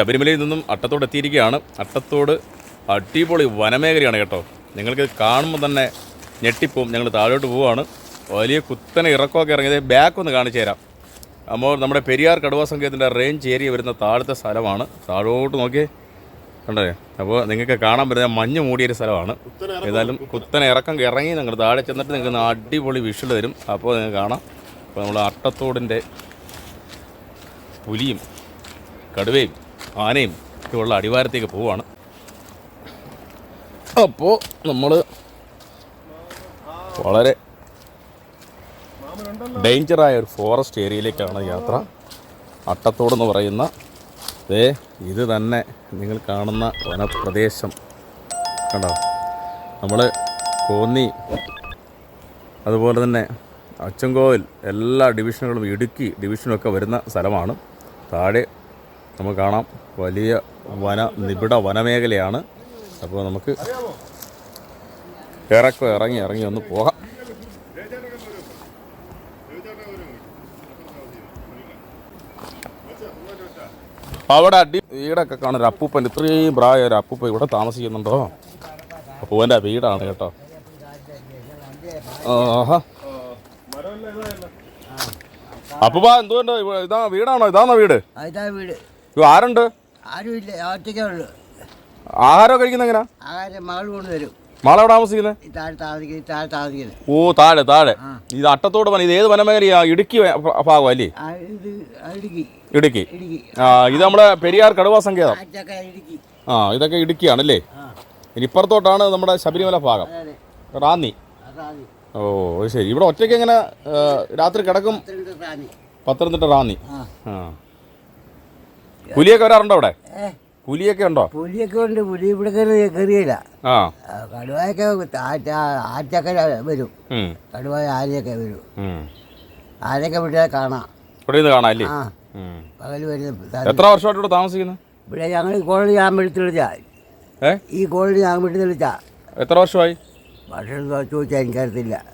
ശബരിമലയിൽ നിന്നും അട്ടത്തോട് എത്തിയിരിക്കുകയാണ്. അട്ടത്തോട് അടിപൊളി വനമേഖലയാണ് കേട്ടോ. നിങ്ങൾക്ക് കാണുമ്പോൾ തന്നെ ഞെട്ടിപ്പോവും. ഞങ്ങൾ താഴോട്ട് പോവുകയാണ്. വലിയ കുത്തനെ ഇറക്കമൊക്കെ ഇറങ്ങിയത് ബാക്ക് ഒന്ന് കാണിച്ചു തരാം. അപ്പോൾ നമ്മുടെ പെരിയാർ കടുവാ സങ്കേതത്തിന്റെ റേഞ്ച് ഏരിയ വരുന്ന താഴത്തെ സ്ഥലമാണ്. താഴോട്ട് നോക്കിയേ. കണ്ടേ? അപ്പോൾ നിങ്ങൾക്ക് കാണാൻ പറ്റുന്ന മഞ്ഞ് മൂടിയൊരു സ്ഥലമാണ്. ഏതായാലും കുത്തനെ ഇറക്കം ഇറങ്ങി നിങ്ങൾ താഴെ ചെന്നിട്ട് നിങ്ങൾക്ക് അടിപൊളി വിഷ്വൽ തരും. അപ്പോൾ നിങ്ങൾക്ക് കാണാം. അപ്പോൾ നമ്മൾ അട്ടത്തോടിന്റെ പുലിയും കടുവയും ആനയും ഉള്ള അടിവാരത്തേക്ക് പോവാണ്. അപ്പോൾ നമ്മൾ വളരെ ഡേഞ്ചറായ ഒരു ഫോറസ്റ്റ് ഏരിയയിലേക്കാണ് യാത്ര. അട്ടത്തോട് എന്ന് പറയുന്ന ദേ ഇത് തന്നെ നിങ്ങൾ കാണുന്ന വനപ്രദേശം. കണ്ടോ? നമ്മൾ കോന്നി അതുപോലെ തന്നെ അച്ചൻകോവിൽ എല്ലാ ഡിവിഷനുകളും ഇടുക്കി ഡിവിഷനൊക്കെ വരുന്ന സ്ഥലമാണ്. താഴെ നമുക്ക് കാണാം. വലിയ വന നിബിഡ വനമേഖലയാണ്. അപ്പോൾ നമുക്ക് ഇറക്കം ഇറങ്ങി ഇറങ്ങി ഒന്ന് പോകാം. അവിടെ അടി വീടൊക്കെ കാണും. ഒരു അപ്പൂപ്പൻ ഇത്രയും പ്രായ ഒരു അപ്പൂപ്പ ഇവിടെ താമസിക്കുന്നുണ്ടോ? അപ്പൂവന്റെ വീടാണ് കേട്ടോ. ആഹാ. അപ്പൂപ്പ എന്തുകൊണ്ട് ഇതാ വീടാണോ? ഇതാണോ വീട്? ആരുണ്ട്? ആരുമില്ല ഒറ്റയ്ക്കേ ഉള്ളൂ. ആഹാരം കഴിക്കുന്ന എങ്ങനെ? ആഹാരം മകൾ കൊണ്ടുവരും. മാളെവിടെ താമസിക്കുന്നത് ഈ താഴെ താമസിക്കുന്നത് താഴെ താമസിക്കുന്നത് ഓ താഴെ താഴെ. ഇത് അട്ടത്തോട് പണി ഇത് ഏത് വനമേഖലയാ? ഇടുക്കി ഭാഗം അല്ലേ? ആ, ഇത് ഇടുക്കി. ഇടുക്കി. ഇടുക്കി. ആ ഇത് നമ്മുടെ പെരിയാർ കടുവ സങ്കേതം. ആറ്റക്ക ഇടുക്കി. ആ ഇതൊക്കെ ഇടുക്കിയാണല്ലേ ആ. ഇനി ഇപ്പുറത്തോട്ടാണ് നമ്മുടെ ശബരിമല ഭാഗം. അതെ റാന്നി. റാന്നി. ഓ അത് ശരി. ഇവിടെ ഒറ്റയ്ക്ക് എങ്ങനെ രാത്രി കിടക്കും? പത്തനംതിട്ട റാന്നി. പത്തനംതിട്ട റാന്നി. ആ. ആ. പുലിയൊക്കെ വരാറുണ്ടോ അവിടെ? പുലിയൊക്കെ ഉണ്ടോ? പുലിയൊക്കെ ഉണ്ട്. പുലി ഇവിടെ കയറി കയറിയില്ല. കടുവയൊക്കെ ആറ്റൊക്കെ വരും. കടുവ ആനയൊക്കെ വരും. ആരെയൊക്കെ വിട്ടാൽ കാണാം. ഇവിടെ നിന്ന് കാണാം അല്ലേ. പകൽ വരുന്ന എത്ര വർഷമായിട്ട് ഇവിടെ താമസിക്കുന്നു? ഇവിടെ ഞങ്ങൾ ഈ കോളേജ് ഞാൻ ഏ? ഈ കോളേജ് ഞാൻ വിളിച്ചാ. എത്ര വർഷമായി? ഭക്ഷണം ചോദിച്ചാൽ എനിക്കറിയത്തില്ല.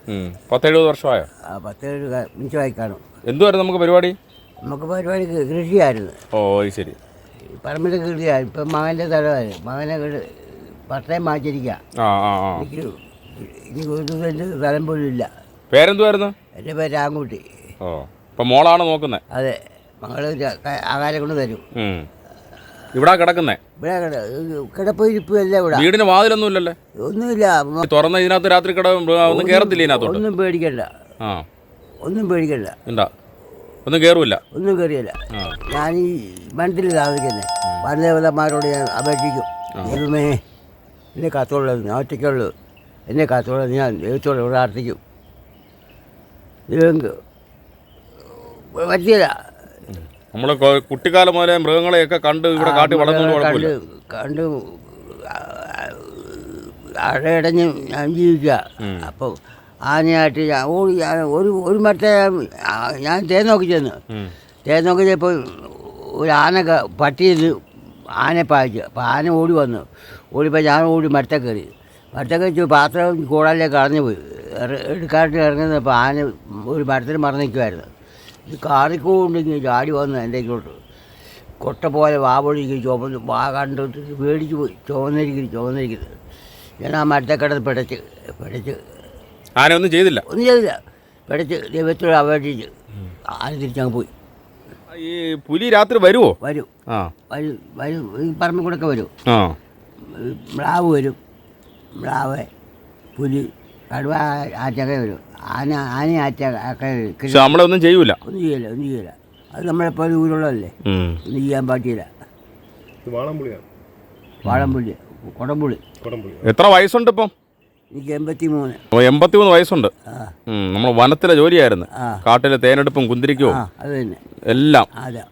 പത്തെഴുപത് വർഷമായോ? ആ പത്തേഴ് മിച്ചമായി കാണും എന്തുവായിരുന്നു നമുക്ക് പരിപാടി? നമുക്ക് പരിപാടി കൃഷിയായിരുന്നു. ഓ ശരി പറമ്പിൽ കൃഷിയായി ഇപ്പം മകന്റെ തലവായി മകനെ പട്ടയം ആ എനിക്ക് എനിക്ക് ഒരു സെന്റ് സ്ഥലം പോലും ഇല്ല. പേരെന്തുവായിരുന്നു? എന്റെ പേര് ആൺകുട്ടി. ഓ ഇപ്പം മോളാണ് നോക്കുന്നത് അതെ മകൾ ആകാരം കൊണ്ട് തരും. ഇവിടെ കിടക്കുന്നേ? ഇവിടെ കിട- കിടപ്പ് ഇരിപ്പ് അല്ല ഇവിടെ. വീടിന് വാതിലൊന്നും ഇല്ലല്ലേ ഒന്നുമില്ല തുറന്ന ഇതിനകത്ത് രാത്രി കിട ഒന്നും കേറത്തില്ല ഇതിനകത്തോട്ട്? ഒന്നും പേടിക്കണ്ട. ഒന്നും പേടിക്കണ്ട. ഒന്നും കയറൂല ഒന്നും കേറിയില്ല. ഞാൻ ഈ വനത്തിൽ താമസിക്കുന്നത് വനദേവതമാരോട് ഞാൻ അപേക്ഷിക്കും. ദൈവമേ എന്നെ കാത്തോളൂ ഞാൻ ഒറ്റയ്ക്കുള്ളൂ. എന്നെ കാത്തോളൂ ഞാൻ ദൈവത്തോട് പ്രാർത്ഥിക്കും. ദൈവം പറ്റിയില്ല നമ്മൾ കുട്ടിക്കാലം മുതലേ മൃഗങ്ങളെയൊക്കെ കണ്ട് ഇവിടെ കാട്ടി കുഴപ്പമില്ല. കണ്ട് കണ്ട് അടയടഞ്ഞ് ഞാൻ ജീവിക്കുക. അപ്പം ആനയായിട്ട് ഓടി ഒരു ഒരു മറ്റേ ഞാൻ തേൻ നോക്കി ചെന്ന്. തേൻ നോക്കി ചെന്നപ്പോൾ ഒരു ആന പട്ടിയിൽ ആനയെ പായിച്ചു. അപ്പോൾ ആന ഓടി വന്നു. ഓടിപ്പോൾ ഞാൻ ഓടി മരത്തെ കയറി. മരത്തെ കയറി പാത്രം കൂടാലേക്ക് കളഞ്ഞു പോയി. എടുക്കാട്ട് ഇറങ്ങുന്നപ്പോൾ ആന ഒരു മരത്തിൽ മറന്നു നിൽക്കുമായിരുന്നു ഇത് കാറിക്കൊണ്ടിങ്ങനെ ചാടി വന്നു എന്റെ ഇങ്ങോട്ട് കൊട്ട പോലെ വാ പൊഴിക്കും ചുവന്ന് വാ കണ്ടിട്ട് പേടിച്ച് പോയി. ചുവന്നിരിക്കുന്നു ചുവന്നിരിക്കുന്നത് ഞാൻ ആ മരത്തെ കിടന്ന് പിടച്ച് പിടച്ച് ആന ഒന്നും ചെയ്തില്ല. ഒന്നും ചെയ്തില്ല. പിടച്ച് ദൈവത്തോട് അപേക്ഷിച്ച് ആന തിരിച്ചങ്ങ് പോയി. ഈ പുലി രാത്രി വരുമോ വരും. ആ. വരും വരും. ഈ പറമ്പിൽ കൂടെ ഒക്കെ വരും. ആ. മ്ലാവ് വരും. മ്ലാവ് പുലി കടുവ ആറ്റൊക്കെ വരും. ആന ആന ആറ്റൊക്കെ കൃഷി. പക്ഷെ നമ്മളെ ഒന്നും ചെയ്യൂല. ഒന്നും ചെയ്യില്ല ഒന്നും ചെയ്യില്ല അത് നമ്മളെപ്പോലെ ഊരുള്ളതല്ലേ ഉം. ഒന്നും ചെയ്യാൻ പറ്റിയില്ല. വാളംപുളിയാണ്. വാളംപുള്ളി കുടംപുള്ളി കുടംപുളി. എത്ര വയസ്സുണ്ട് ഇപ്പം? എനിക്ക് എൺപത്തി മൂന്ന് എൺപത്തി മൂന്ന് വയസ്സുണ്ട് നമ്മൾ വനത്തിലെ ജോലിയായിരുന്നു. കാട്ടിലെ തേനെടുപ്പും കുന്തിരിക്കവും. ആ അത് തന്നെ. എല്ലാം. അതാ.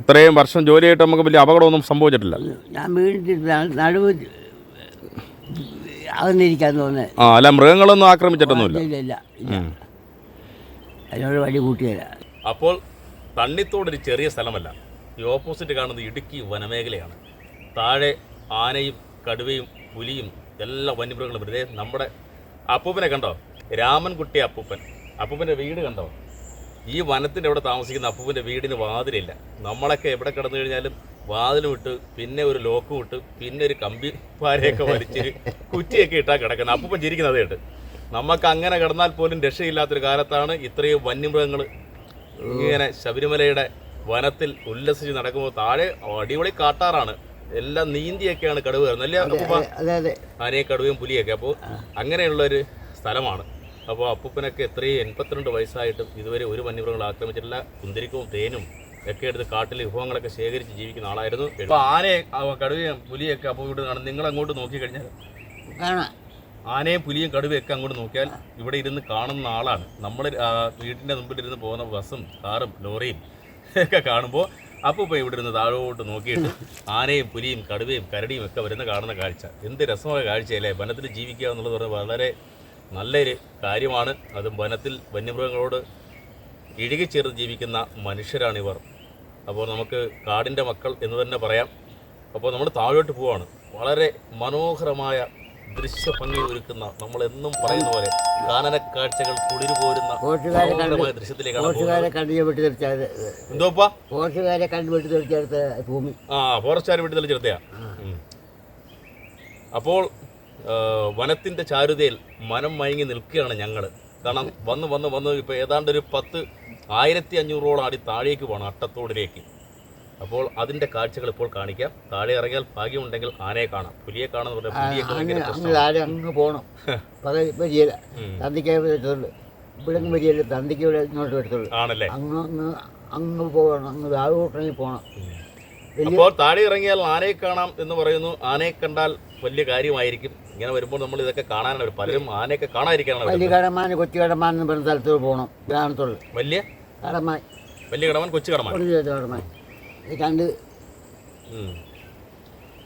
ഇത്രയും വർഷം ജോലിയായിട്ട് നമുക്ക് വലിയ അപകടമൊന്നും സംഭവിച്ചിട്ടില്ല. ഞാൻ നടുവ് അകന്നിരിക്കാൻ തോന്നുന്നത് ആ അല്ല മൃഗങ്ങളൊന്നും ആക്രമിച്ചിട്ടൊന്നുമില്ല. ഇല്ല ഇല്ല ഇല്ല. അതിനോട് വഴി കൂട്ടിയല്ല അപ്പോൾ തണ്ണിത്തോട് ഒരു ചെറിയ സ്ഥലമല്ല. ഈ ഓപ്പോസിറ്റ് കാണുന്നത് ഇടുക്കി വനമേഖലയാണ്. താഴെ ആനയും കടുവയും പുലിയും എല്ലാ വന്യമൃഗങ്ങളും വെറുതെ നമ്മുടെ അപ്പൂപ്പനെ കണ്ടോ? രാമൻകുട്ടി അപ്പൂപ്പൻ. അപ്പൂപ്പന്റെ വീട് കണ്ടോ? ഈ വനത്തിന്റെ ഇവിടെ താമസിക്കുന്ന അപ്പൂപ്പന്റെ വീടിന് വാതിലില്ല. നമ്മളൊക്കെ എവിടെ കിടന്നു കഴിഞ്ഞാലും വാതിലും ഇട്ട് പിന്നെ ഒരു ലോക്ക് ഇട്ട് പിന്നെ ഒരു കമ്പി പാരയൊക്കെ വലിച്ച് കുറ്റിയൊക്കെ ഇട്ടാ കിടക്കുന്നത്. അപ്പൂപ്പൻ ചിരിക്കുന്നത് കേട്ട്. നമുക്ക് അങ്ങനെ കിടന്നാൽ പോലും രക്ഷയില്ലാത്തൊരു കാലത്താണ് ഇത്രയും വന്യമൃഗങ്ങൾ ഇങ്ങനെ ശബരിമലയുടെ വനത്തിൽ ഉല്ലസിച്ച് നടക്കുമ്പോൾ താഴെ അടിപൊളി കാട്ടാറാണ്. എല്ലാം നീന്തിയൊക്കെയാണ് കടുവ വരുന്നത് അല്ലേ അപ്പൂപ്പ? ആനയെ കടുവയും പുലിയൊക്കെ. അപ്പോൾ അങ്ങനെയുള്ള ഒരു സ്ഥലമാണ്. അപ്പോൾ അപ്പൂപ്പനൊക്കെ എത്രയും എൺപത്തിരണ്ട് വയസ്സായിട്ടും ഇതുവരെ ഒരു വന്യമൃഗങ്ങൾ ആക്രമിച്ചിട്ടില്ല. കുന്തിരിക്കവും തേനും ഒക്കെ എടുത്ത് കാട്ടിൽ വിഭവങ്ങളൊക്കെ ശേഖരിച്ച് ജീവിക്കുന്ന ആളായിരുന്നു. അപ്പോൾ ആനയെ കടുവയും പുലിയൊക്കെ അപ്പോൾ ഇവിടെ കാണും നിങ്ങൾ അങ്ങോട്ട് നോക്കിക്കഴിഞ്ഞാൽ ആനയും പുലിയും കടുവയൊക്കെ അങ്ങോട്ട് നോക്കിയാൽ ഇവിടെ ഇരുന്ന് കാണുന്ന ആളാണ്. നമ്മൾ വീടിന്റെ മുമ്പിൽ ഇരുന്ന് പോകുന്ന ബസ്സും കാറും ലോറിയും ഒക്കെ കാണുമ്പോൾ അപ്പോൾ ഇപ്പോൾ ഇവിടെ ഇരുന്ന് താഴോട്ട് നോക്കിയിട്ട് ആനയും പുലിയും കടുവയും കരടിയും ഒക്കെ വരുന്ന കാണുന്ന കാഴ്ച. എന്ത് രസമായ കാഴ്ചയല്ലേ? വനത്തിൽ ജീവിക്കുക എന്നുള്ളത് പറഞ്ഞാൽ വളരെ നല്ലൊരു കാര്യമാണ്. അതും വനത്തിൽ വന്യമൃഗങ്ങളോട് ഇഴുകിച്ചേർന്ന് ജീവിക്കുന്ന മനുഷ്യരാണിവർ അപ്പോൾ നമുക്ക് കാടിന്റെ മക്കൾ എന്ന് തന്നെ പറയാം. അപ്പോൾ നമ്മൾ താഴോട്ട് പോവാണ്. വളരെ മനോഹരമായ ദൃശ്യഭംഗി ഒരുക്കുന്ന നമ്മൾ എന്നും പറയുന്ന പോലെ കാനന കാഴ്ചകൾ കുളിരു പോരുന്ന ദൃശ്യത്തിലേക്കാണ് എന്തോപ്പാ? ഭൂമി. ആ തെളിച്ചെടുത്തയാ അപ്പോൾ വനത്തിന്റെ ചാരുതയിൽ മനം മയങ്ങി നിൽക്കുകയാണ് ഞങ്ങൾ കാരണം വന്ന് വന്ന് വന്ന് ഇപ്പോൾ ഏതാണ്ട് ഒരു പത്ത് ആയിരത്തി അഞ്ഞൂറോളം അടി താഴേക്ക് പോകണം അട്ടത്തോടിലേക്ക്. അപ്പോൾ അതിന്റെ കാഴ്ചകൾ ഇപ്പോൾ കാണിക്കാം. താഴെ ഇറങ്ങിയാൽ ഭാഗ്യമുണ്ടെങ്കിൽ ആനയെ കാണാം. പുലിയെ കാണാം. താഴെ അങ്ങ് പോകണം പക വരികയില്ല. തന്തിക്ക് വെച്ചോളൂ ഇവിടെ അങ്ങ് വരികയില്ല തന്തിക്ക് ഇവിടെ ഇങ്ങോട്ട് എടുത്തുള്ളൂ ആണല്ലേ? അങ്ങ് അങ്ങ് അങ്ങ് പോകണം അങ്ങ് താഴോട്ടിറങ്ങി പോകണം. അപ്പോൾ താഴെ ഇറങ്ങിയാൽ ആനയെ കാണാം എന്ന് പറയുന്നു. ആനയെ കണ്ടാൽ വലിയ കാര്യമായിരിക്കും. ഇങ്ങനെ വരുമ്പോൾ നമ്മൾ ഇതൊക്കെ കാണാനാണ്. പലരും ആനയൊക്കെ കാണാതിരിക്കാനാണ് വലിയ. കടമാൻ കൊച്ചു കടമാൻ എന്ന് പറഞ്ഞ സ്ഥലത്തോട് പോകണം. ഗ്രാമത്തുള്ളു വലിയ? കടമാൻ. വലിയ കടമാൻ കൊച്ചു കടമാൻ. കണ്ട്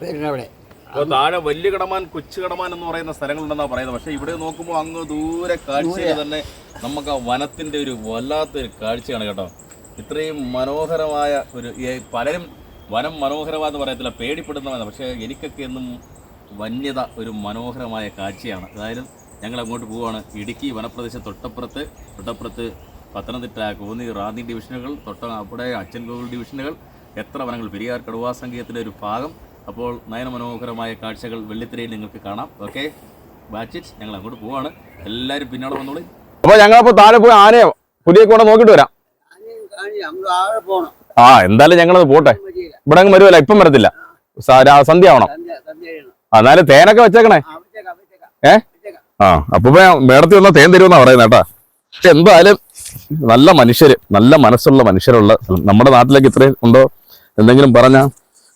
വരുന്നവിടെ താഴെ വലിയ കടമാൻ കൊച്ചു കടമാൻ എന്ന് പറയുന്ന സ്ഥലങ്ങളുണ്ടെന്നാണ് പറയുന്നത്. പക്ഷേ ഇവിടെ നോക്കുമ്പോൾ അങ്ങ് ദൂരെ കാഴ്ചയിൽ തന്നെ നമുക്ക് ആ വനത്തിന്റെ ഒരു വല്ലാത്തൊരു കാഴ്ചയാണ് കേട്ടോ. ഇത്രയും മനോഹരമായ ഒരു പലരും വനം മനോഹരമാന്ന് പറയത്തില്ല പേടിപ്പെടുന്നവനാണ് പക്ഷേ എനിക്കൊക്കെ എന്നും വന്യത ഒരു മനോഹരമായ കാഴ്ചയാണ്. അതായത് ഞങ്ങൾ അങ്ങോട്ട് പോവാണ്. ഇടുക്കി വനപ്രദേശം തൊട്ടപ്പുറത്ത് തൊട്ടപ്പുറത്ത് പത്തനംതിട്ട കോന്നി റാന്നി ഡിവിഷനുകൾ തൊട്ട അവിടെ അച്ഛൻകോവിൽ ഡിവിഷനുകൾ എത്ര വനങ്ങൾ പെരിയാർ കടുവാ സംഗീതത്തിന്റെ ഒരു ഭാഗം. അപ്പോൾ നയനമനോഹരമായ കാഴ്ചകൾ വെള്ളിത്തിരയിൽ നിങ്ങൾക്ക് കാണാം. ഓക്കെ ബാച്ചിറ്റ് ഞങ്ങൾ അങ്ങോട്ട് പോവാണ്. എല്ലാവരും പിന്നാലെ വന്നോളി. അപ്പൊ ഞങ്ങളപ്പോ താഴെ പോയി ആനയോ പുതിയ കൂടെ നോക്കിട്ട് വരാം. ആ എന്തായാലും ഞങ്ങളത് പോട്ടെ. ഇവിടെ അങ്ങ് വരുമല്ല ഇപ്പം വരത്തില്ല. സന്ധ്യ ആവണം. എന്നാലും തേനൊക്കെ വെച്ചേക്കണേ. ഏ? ആ അപ്പൊ മേടത്തി വന്നാൽ തേൻ തരുമെന്നാ പറയുന്നത് കേട്ടാ. പക്ഷെ എന്തായാലും നല്ല മനുഷ്യര് നല്ല മനസ്സുള്ള മനുഷ്യരുള്ള നമ്മുടെ നാട്ടിലേക്ക് ഇത്രയും ഉണ്ടോ? എന്തെങ്കിലും പറഞ്ഞ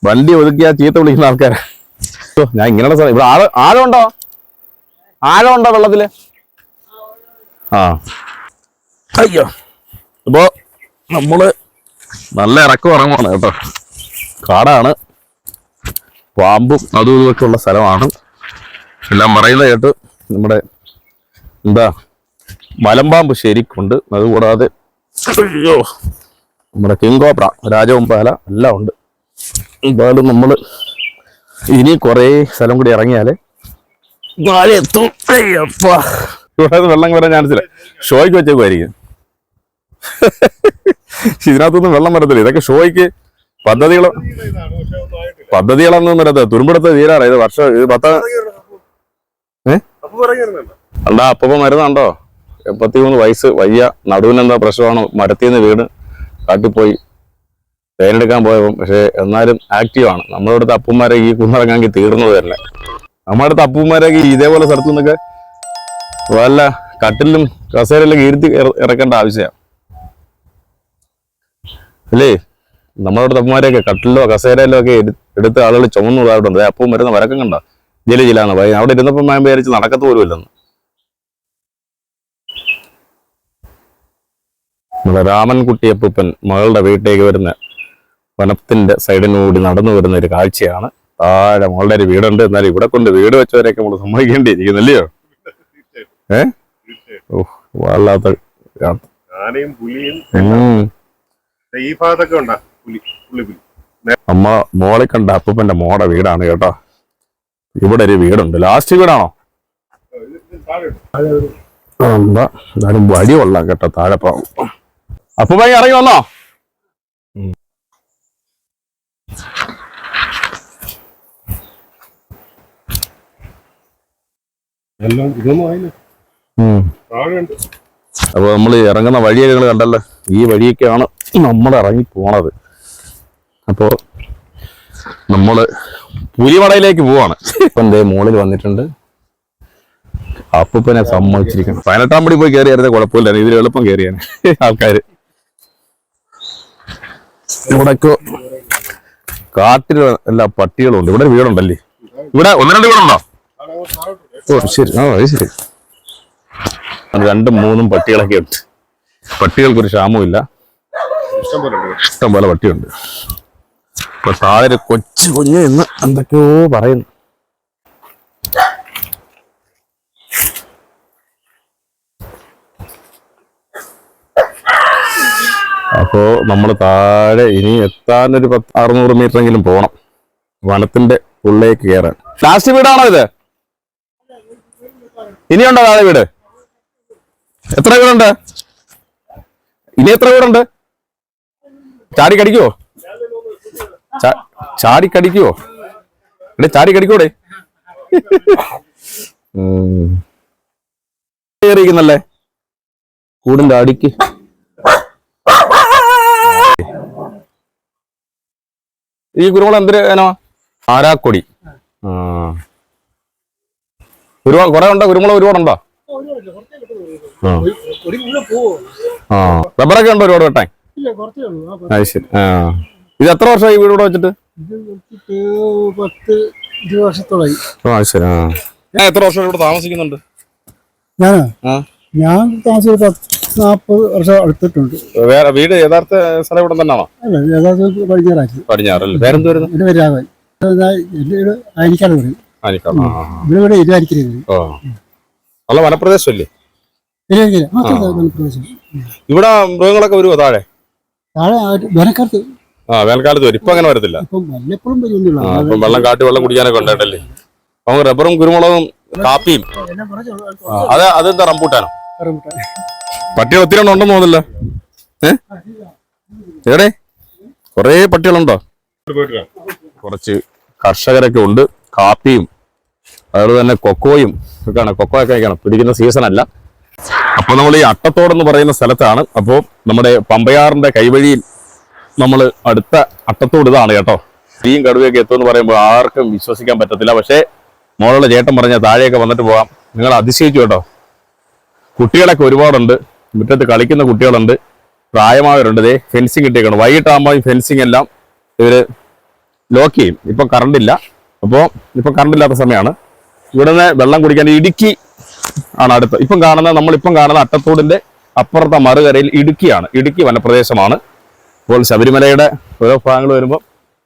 വണ്ടി ഒതുക്കിയാ ചീത്ത വിളിക്കുന്ന ആൾക്കാരാ. ഞാൻ ഇങ്ങനെയുള്ള സ്ഥലം ഇവിടെ ആഴ ആഴമുണ്ടോ ആഴമുണ്ടോ വെള്ളത്തിൽ? ആ. അയ്യോ. ഇപ്പോ നമ്മൾ നല്ല ഇറക്കം ഇറങ്ങുവാണ് കേട്ടോ. കാടാണ്. പാമ്പും അതും ഇതുമൊക്കെ ഉള്ള സ്ഥലമാണ്. എല്ലാം പറയുന്നത് കേട്ട് നമ്മുടെ എന്താ മലമ്പാമ്പ് ശരിക്കുണ്ട്. അതുകൂടാതെ അയ്യോ. നമ്മുടെ കിങ്കോപ്ര രാജവമ്പാല എല്ലാം ഉണ്ട്. എന്തായാലും നമ്മൾ ഇനി കുറേ സ്ഥലം കൂടി ഇവിടെ വെള്ളം വരാൻ ചാൻസില്ല ഷോയ്ക്ക് വെച്ചേക്കുമായിരിക്കും ഇതിനകത്തൊന്നും വെള്ളം വരത്തില്ല. ഇതൊക്കെ ഷോയ്ക്ക് പദ്ധതികൾ പദ്ധതികളൊന്നും വരത്തില്ല. തുരുമ്പെടുത്ത് തീരാറ ഇത് വർഷം ഇത് പത്ത ഏ? അപ്പൊ മരുന്നുണ്ടോ എൺപത്തി മൂന്ന് വയസ്സ് വയ്യ. നടുവിനെന്താ പ്രശ്നമാണ്? മരത്തിന്ന് നിന്ന് കാട്ടിപ്പോയി തേനെടുക്കാൻ പോയപ്പം പക്ഷെ എന്നാലും ആക്റ്റീവ് ആണ്. നമ്മുടെ അടുത്ത് അപ്പന്മാരെ ഈ കുന്നിറങ്ങാങ്കിൽ തീർന്നത് തന്നെ. നമ്മുടെ അപ്പന്മാരൊക്കെ ഇതേപോലെ സ്ഥലത്തു നിന്നൊക്കെ വല്ല കട്ടിലും കസേരയിലും ഇരുത്തി ഇറക്കേണ്ട ആവശ്യമാണ്. അല്ലേ? നമ്മുടെ അടുത്ത് അപ്പന്മാരെയൊക്കെ കട്ടിലോ കസേരയിലോ ഒക്കെ എടുത്ത് ആളുകൾ ചുമന്നു പോകാറുണ്ട് അപ്പം വരുന്ന വരക്കം കണ്ട? ജില്ല ജില്ലാന്ന് പറയും അവിടെ ഇരുന്നപ്പം ഞാൻ വിചാരിച്ച് നടക്കത്ത് പോലും നമ്മുടെ രാമൻകുട്ടിയപ്പൂപ്പൻ മകളുടെ വീട്ടിലേക്ക് വരുന്ന വനത്തിന്റെ സൈഡിനൂടി നടന്നു വരുന്ന ഒരു കാഴ്ചയാണ്. താഴെ മകളുടെ ഒരു വീടുണ്ട്. എന്നാൽ ഇവിടെ കൊണ്ട് വീട് വെച്ചവരെയൊക്കെ നമ്മൾ സമ്മതിക്കേണ്ടിയിരിക്കുന്നല്ലയോ? ഏ? ഓ വല്ലാത്ത അമ്മ മോളെ കണ്ട അപ്പൂപ്പന്റെ മോടെ വീടാണ് കേട്ടോ. ഇവിടെ ഒരു വീടുണ്ട്. ലാസ്റ്റ് വീടാണോ. എന്താ? എന്തായാലും വഴി കൊള്ളാം കേട്ടോ താഴെ അപ്പൊ ഭയങ്കര ഇറങ്ങി വന്നോ? അപ്പൊ നമ്മൾ ഇറങ്ങുന്ന വഴിയെ നിങ്ങൾ കണ്ടല്ലോ. ഈ വഴിയൊക്കെയാണ് നമ്മൾ ഇറങ്ങി പോണത്. അപ്പോ നമ്മൾ പുലിമടയിലേക്ക് പോവാണ്. ഇപ്പൊ ദേ മോളിൽ വന്നിട്ടുണ്ട്. അപ്പൂപ്പനെ സമ്മതിച്ചിരിക്കണം പതിനെട്ടാം പടി പോയി കയറിയായിരുന്നേ കുഴപ്പമില്ല ഇതിൽ എളുപ്പം കയറിയാണ് ആൾക്കാര്. ഇവിടൊക്കെ കാട്ടിൽ എല്ലാ പട്ടികളുണ്ട്. ഇവിടെ വീടുണ്ടല്ലേ? ഇവിടെ ഒന്ന് രണ്ട് വീടുണ്ടോ? ഓ ശരി. ആ അത് ശരി. രണ്ടും മൂന്നും പട്ടികളൊക്കെ ഉണ്ട്. പട്ടികൾക്കൊരു ക്ഷാമമില്ല ഇഷ്ടം പോലെ ഉണ്ട് ഇഷ്ടം പോലെ പട്ടിയുണ്ട്. ഇപ്പൊ താഴെ കൊച്ചു കുഞ്ഞ് എന്ന് എന്തൊക്കെയോ പറയുന്നു. അപ്പോ നമ്മൾ താഴെ ഇനി എത്താൻ ഒരു പത്ത് അറുന്നൂറ് മീറ്റർ എങ്കിലും പോകണം വനത്തിന്റെ ഉള്ളിലേക്ക് കയറാൻ ലാസ്റ്റ് വീടാണോ ഇത്? ഇനിയുണ്ടോ താഴെ വീട്? എത്ര വീടുണ്ട്? ഇനി എത്ര വീടുണ്ട്? ചാടി കടിക്കുവോ? ചാടി കടിക്കുവോ? എടേ ചാടി കടിക്കൂടെ? കയറിയിരിക്കുന്നല്ലേ കൂടിന്റെ അടിക്ക്. ഈ കുരുമുളക് എന്തൊരു ഇനമാ ആരാക്കൊടി. ഒരുപാട് കുറെ ഉണ്ടോ? കുരുമുളക് ഒരുപാടുണ്ടോ ആ. ആ. റബ്ബറൊക്കെ ഉണ്ടോ ഒരുപാട് വെട്ടാൻ? അത് ശരി. ആ. ഇത് എത്ര വർഷമായി വീട് ഇവിടെ വെച്ചിട്ട്? പത്ത് ഇരുപത് വർഷത്തോളായി ആ ശരി. ആ. ഞാൻ എത്ര വർഷം ഇവിടെ താമസിക്കുന്നുണ്ട്? ഞാനാ? ഞാൻ പത്ത് നാൽപ്പത് വർഷം അടുത്തിട്ടുണ്ട്. വേറെ വീട് യഥാർത്ഥ സ്ഥലം ഇവിടെ തന്നെയാണോ? അല്ല യഥാർത്ഥ പടിഞ്ഞാറാക്കി. പടിഞ്ഞാറല്ലേ? വരുന്നു എന്റെ പേര് രാഘവൻ. വീട് അയനിക്കാട് പറയും. ഇവിടെ ഇവിടെ ഓ. നല്ല വനപ്രദേശമല്ലേ? ഇവിടെ മൃഗങ്ങളൊക്കെ വരുമോ താഴെ? വേനൽക്കാലത്ത്. ആ വേനൽക്കാലത്ത് വരും. ഇപ്പൊ അങ്ങനെ വരത്തില്ല. ഇപ്പം വെള്ളം കാട്ടി വെള്ളം കുടിക്കാനൊക്കെ ഉണ്ടായിട്ടല്ലേ അപ്പൊ റബ്ബറും കുരുമുളകും കാപ്പിയും. അത് അതെന്താ റംബൂട്ടാനോ? റംബൂട്ടാൻ. പട്ടികൾ ഒത്തിരി എണ്ണം ഉണ്ടെന്ന് തോന്നില്ല ഏ? എവിടെ? കൊറേ പട്ടികളുണ്ടോ? കുറച്ച് കർഷകരൊക്കെ ഉണ്ട്. കാപ്പിയും അതുപോലെ തന്നെ കൊക്കോയും ഒക്കെയാണ്. കൊക്കോ ഒക്കെ ഒക്കെയാണ്. പിടിക്കുന്ന സീസൺ അല്ല. അപ്പോൾ നമ്മൾ ഈ അട്ടത്തോട് എന്ന് പറയുന്ന സ്ഥലത്താണ്. അപ്പോൾ നമ്മുടെ പമ്പയാറിന്റെ കൈവഴിയിൽ നമ്മൾ അടുത്ത അട്ടത്തോട് ഇതാണ് കേട്ടോ. സ്ത്രീയും കടുവയൊക്കെ എത്തുമെന്ന് പറയുമ്പോൾ ആർക്കും വിശ്വസിക്കാൻ പറ്റത്തില്ല. പക്ഷേ മോളുള്ള ചേട്ടൻ പറഞ്ഞ താഴെയൊക്കെ വന്നിട്ട് പോകാം. നിങ്ങൾ അതിശയിച്ചു കേട്ടോ. കുട്ടികളൊക്കെ ഒരുപാടുണ്ട്. മുറ്റത്ത് കളിക്കുന്ന കുട്ടികളുണ്ട്. പ്രായമായവരുണ്ട്. ദേ ഫെൻസിങ് കിട്ടിയേക്കണം വൈകിട്ടാകുമ്പോൾ ഈ ഫെൻസിങ് എല്ലാം ഇവർ ലോക്ക് ചെയ്യും. ഇപ്പം കറണ്ട് ഇല്ല. അപ്പോൾ ഇപ്പം കറണ്ട് ഇല്ലാത്ത സമയമാണ് ഇവിടെ വെള്ളം കുടിക്കാൻ ഇടുക്കി ആണ് അടുത്ത്. ഇപ്പം കാണുന്ന നമ്മളിപ്പം കാണുന്ന അട്ടത്തോടിന്റെ അപ്പുറത്തെ മറുകരയിൽ ഇടുക്കിയാണ്. ഇടുക്കി വനപ്രദേശമാണ്. അപ്പോൾ ശബരിമലയുടെ ഓരോ ഭാഗങ്ങൾ വരുമ്പോൾ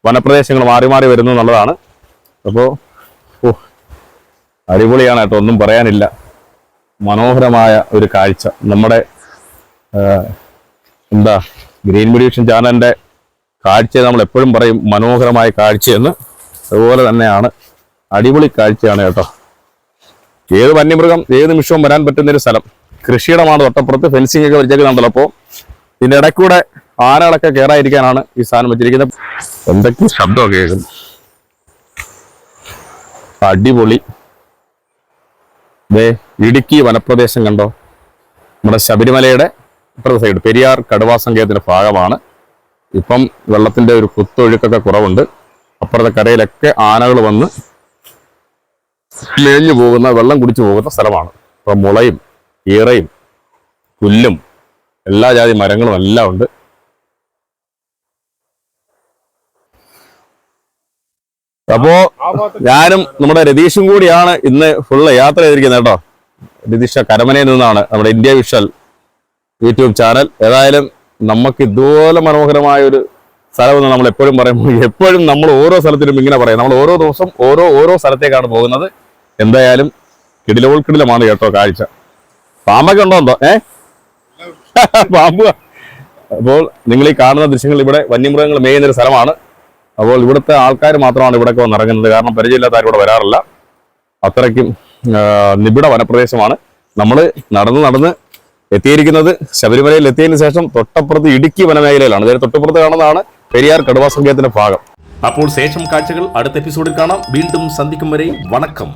വനപ്രദേശങ്ങൾ മാറി മാറി വരുന്നു എന്നുള്ളതാണ്. അപ്പോൾ ഓ അടിപൊളിയാണ് കേട്ടോ. ഒന്നും പറയാനില്ല. മനോഹരമായ ഒരു കാഴ്ച. നമ്മുടെ എന്താ ഗ്രീൻ മെഡിയേഷൻ ചാനലിന്റെ കാഴ്ച നമ്മൾ എപ്പോഴും പറയും മനോഹരമായ കാഴ്ചയെന്ന്. അതുപോലെ തന്നെയാണ് അടിപൊളി കാഴ്ചയാണ് കേട്ടോ. ഏത് വന്യമൃഗം ഏത് നിമിഷവും വരാൻ പറ്റുന്ന ഒരു സ്ഥലം. കൃഷിയിടമാണ് തൊട്ടപ്പുറത്ത് ഫെൻസിംഗ് ഒക്കെ വെച്ചേക്കുന്നുണ്ടല്ലോ അപ്പോൾ ഇതിന്റെ ഇടയ്ക്കൂടെ ആനകളൊക്കെ കയറാതിരിക്കാനാണ് ഈ സാധനം വെച്ചിരിക്കുന്നത്. എന്തൊക്കെ ശബ്ദമൊക്കെ കേൾക്കുന്നു. അടിപൊളി. ദേ ഇടുക്കി വനപ്രദേശം കണ്ടോ? നമ്മുടെ ശബരിമലയുടെ ഇപ്പുറത്തെ സൈഡ് പെരിയാർ കടുവാ സങ്കേതത്തിന്റെ ഭാഗമാണ്. ഇപ്പം വെള്ളത്തിന്റെ ഒരു കുത്തൊഴുക്കൊക്കെ കുറവുണ്ട്. അപ്പുറത്തെ കരയിലൊക്കെ ആനകൾ വന്ന് മേഞ്ഞു പോകുന്ന വെള്ളം കുടിച്ചു പോകുന്ന സ്ഥലമാണ്. അപ്പം മുളയും ഈറയും പുല്ലും എല്ലാ ജാതി മരങ്ങളും എല്ലാം ഉണ്ട്. അപ്പോ ഞാനും നമ്മുടെ രതീഷും കൂടിയാണ് ഇന്ന് ഫുള്ള് യാത്ര ചെയ്തിരിക്കുന്നത് കേട്ടോ. രതീഷ കരമനയിൽ നിന്നാണ് നമ്മുടെ ഇന്ത്യ വിഷൽ യൂട്യൂബ് ചാനൽ. ഏതായാലും നമുക്ക് ഇതുപോലെ മനോഹരമായ ഒരു സ്ഥലമെന്ന് നമ്മൾ എപ്പോഴും പറയുമ്പോൾ എപ്പോഴും നമ്മൾ ഓരോ സ്ഥലത്തിലും ഇങ്ങനെ പറയാം. നമ്മൾ ഓരോ ദിവസം ഓരോ ഓരോ സ്ഥലത്തേക്കാണ് പോകുന്നത്. എന്തായാലും കിടിലോൾ കിടിലമാണ് കേട്ടോ കാഴ്ച. പാമ്പൊക്കെ ഉണ്ടോ എന്തോ? ഏ? പാമ്പ്. അപ്പോൾ നിങ്ങൾ ഈ കാണുന്ന ദൃശ്യങ്ങൾ ഇവിടെ വന്യമൃഗങ്ങൾ മേയുന്ന ഒരു സ്ഥലമാണ്. അപ്പോൾ ഇവിടുത്തെ ആൾക്കാർ മാത്രമാണ് ഇവിടെയൊക്കെ വന്നിറങ്ങുന്നത് കാരണം പരിചയമില്ലാത്ത ആരും ഇവിടെ വരാറില്ല. അത്രയ്ക്കും നിബിഡ വനപ്രദേശമാണ്. നമ്മൾ നടന്ന് നടന്ന് എത്തിയിരിക്കുന്നത് ശബരിമലയിൽ എത്തിയതിനു ശേഷം തൊട്ടപ്പുറത്ത് ഇടുക്കി വനമേഖലയിലാണ്. അതായത് തൊട്ടപ്പുറത്ത് കാണുന്നതാണ് പെരിയാർ കടുവാ ഭാഗം. അപ്പോൾ ശേഷം കാഴ്ചകൾ അടുത്ത എപ്പിസോഡിൽ കാണാം. വീണ്ടും സന്ധിക്കും വരെ വണക്കം.